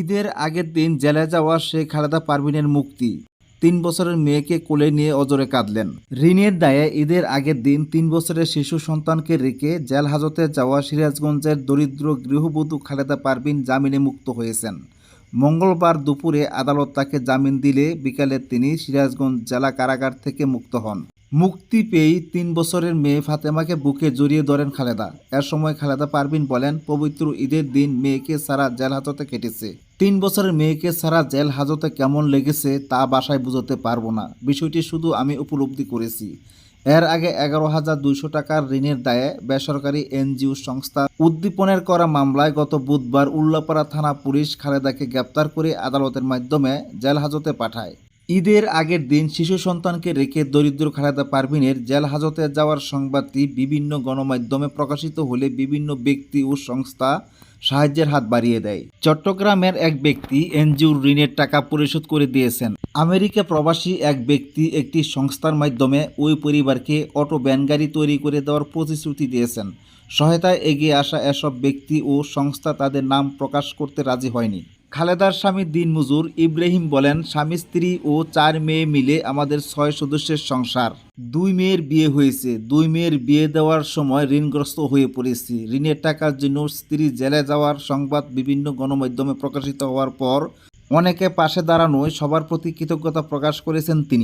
ঈদের আগের দিন জেলে যাওয়া শেখ খালেদা পারভিনের মুক্তি। তিন বছরের মেয়েকে কোলে নিয়ে অজরে কাঁদলেন। ঋণের দায়ে ঈদের আগের দিন তিন বছরের শিশু সন্তানকে রেখে জেল হাজতে যাওয়া সিরাজগঞ্জের দরিদ্র গৃহবধূ খালেদা পারভিন জামিনে মুক্ত হয়েছেন। মঙ্গলবার দুপুরে আদালত তাকে জামিন দিলে বিকালে তিনি সিরাজগঞ্জ জেলা কারাগার থেকে মুক্ত হন। মুক্তি পেয়েই তিন বছরের মেয়ে ফাতেমাকে বুকে জড়িয়ে ধরেন খালেদা। এর সময় খালেদা পারভিন বলেন, পবিত্র ঈদের দিন মেয়েকে সারা জেল হাজতে কেটেছে। তিন বছরের মেয়েকে সারা জেল হাজতে কেমন লেগেছে তা বাসায় বুঝতে পারব না। বিষয়টি শুধু আমি উপলব্ধি করেছি। এর আগে এগারো হাজার দুইশো টাকার ঋণের দায়ে বেসরকারি এনজিও সংস্থা উদ্দীপনের করা মামলায় গত বুধবার উল্লাপাড়া থানা পুলিশ খালেদাকে গ্রেপ্তার করে আদালতের মাধ্যমে জেল হাজতে পাঠায়। ঈদের আগের দিন শিশু সন্তানকে রেখে দরিদ্র খালেদা পারভিনের জেল হাজতে যাওয়ার সংবাদটি বিভিন্ন গণমাধ্যমে প্রকাশিত হলে বিভিন্ন ব্যক্তি ও সংস্থা সাহায্যের হাত বাড়িয়ে দেয়। চট্টগ্রামের এক ব্যক্তি এনজিওর ঋণের টাকা পরিশোধ করে দিয়েছেন। আমেরিকা প্রবাসী এক ব্যক্তি একটি সংস্থার মাধ্যমে ওই পরিবারকে অটো ব্যান গাড়ি তৈরি করে দেওয়ার প্রতিশ্রুতি দিয়েছেন। সহায়তায় এগিয়ে আসা এসব ব্যক্তি ও সংস্থা তাদের নাম প্রকাশ করতে রাজি হয়নি। খালেদার স্বামী দিনমজুর ইব্রাহিম বলেন, স্বামী, স্ত্রী ও চার মেয়ে মিলে আমাদের ছয় সদস্যের সংসার। দুই মেয়ের বিয়ে হয়েছে। দুই মেয়ের বিয়ে দেওয়ার সময় ঋণগ্রস্ত হয়ে পড়েছি। ঋণের টাকার জন্য স্ত্রী জেলে যাওয়ার সংবাদ বিভিন্ন গণমাধ্যমে প্রকাশিত হওয়ার পর অনেকে পাশে দাঁড়ানোয় সবার প্রতি কৃতজ্ঞতা প্রকাশ করেছেন তিনি।